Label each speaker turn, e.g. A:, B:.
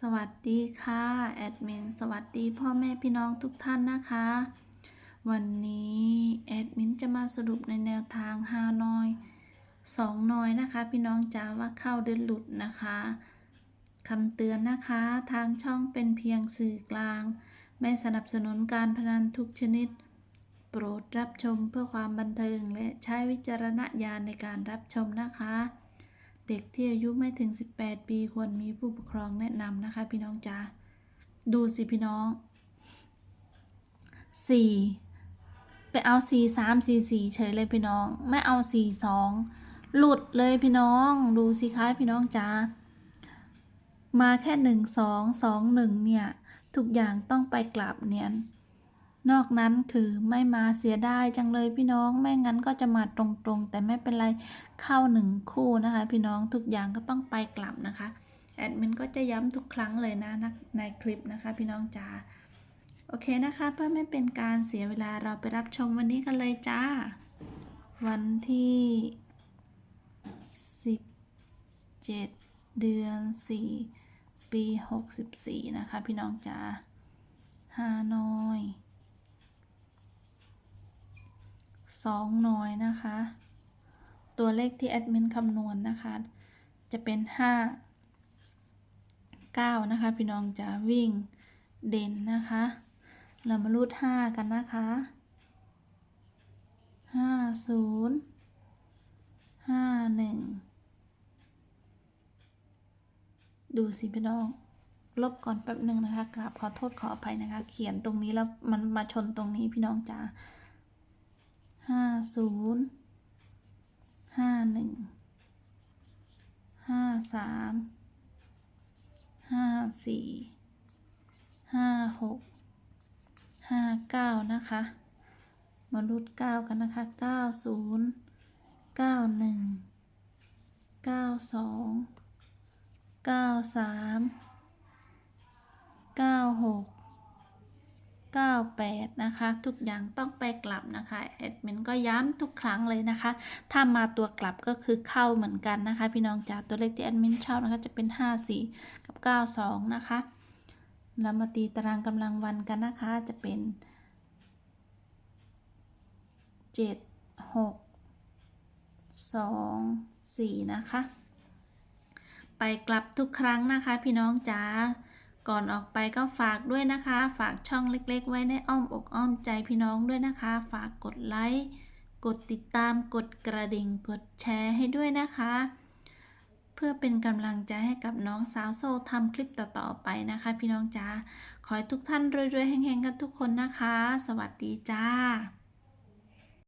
A: สวัสดีค่ะ แอดมิน สวัสดีพ่อแม่พี่น้องทุกท่านนะคะ วันนี้แอดมินจะมาสรุปในแนวทางฮานอยสองนอยนะคะ พี่น้องจ๋าว่าเข้าเดินหลุดนะคะคำเตือนนะคะ ทางช่องเป็นเพียงสื่อกลาง ไม่สนับสนุนการพนันทุกชนิด โปรดรับชมเพื่อความบันเทิงและใช้วิจารณญาณในการรับชมนะคะ เด็กที่อายุไม่ถึง 18 ปีควรมีผู้ปกครองแนะนำนะคะ พี่น้องจ๋าดูสิพี่น้อง 4 ไปเอา 4 3 4 4 เฉยเลยพี่น้อง ไม่เอา 4 2 หลุดเลยพี่น้อง ดูสิคะพี่น้องจ๋ามาแค่ 1 2 2 1 เนี่ย ทุกอย่างต้องไปกลับเนียน นอกนั้นคือไม่มาเสียได้จังเลยพี่น้องไม่งั้นก็จะมาตรงๆ แต่ไม่เป็นไรเข้าหนึ่งคู่นะคะ พี่น้องทุกอย่างก็ต้องไปกลับนะคะแอดมินก็จะย้ำทุกครั้งเลยนะนในคลิปนะคะ พี่น้องจ๋าโอเคนะคะ เพื่อไม่เป็นการเสียเวลาเราไปรับชมวันนี้กันเลยจ้า วันที่ 17 เดือน 4 ปี 64 นะคะ พี่น้องจ๋าฮานอย สองน่อยนะคะ ตัวเลขที่แอดมินคำนวณนะคะ จะเป็นห้าเก้านะคะ พี่น้องจะวิ่งเด่นนะคะ เรามารูดห้ากันนะคะห้าศูนย์ห้าหนึ่งดูสิพี่น้องลบก่อนแป๊บหนึ่งนะคะกราบขอโทษขออภัยนะคะ เขียนตรงนี้แล้วมันมาชนตรงนี้พี่น้องจ๋า ห้าศูนย์ห้าหนึ่งห้าสามห้าสี่ห้าหกห้าเก้านะคะมารุดเก้ากันนะคะเก้าศูนย์เก้าหนึ่งเก้าสองเก้าสามเก้าหก 98 นะคะ ทุกอย่างต้องไปกลับนะคะแอดมินก็ย้ำทุกครั้งเลยนะคะ ถ้ามาตัวกลับก็คือเข้าเหมือนกันนะคะ พี่น้องจ๋าตัวเลขที่แอดมินชอบนะคะจะเป็น 54 กับ 92 นะคะแล้วมาตีตารางกำลังวันกันนะคะ จะเป็น 7 6 2 4 นะคะ ไปกลับทุกครั้งนะคะ พี่น้องจ๋า ก่อนออกไปก็ฝากด้วยนะคะ ฝากช่องเล็ก ๆ ไว้ในอ้อมอกอ้อมใจพี่น้องด้วยนะคะ ฝากกดไลค์กดติดตามกดกระดิ่งกดแชร์ให้ด้วยนะคะ เพื่อเป็นกำลังใจให้กับน้องสาวโซทำคลิปต่อๆไปนะคะ พี่น้องจ้าขอให้ทุกท่านรวยๆแห่งๆกันทุกคนนะคะ สวัสดีจ้า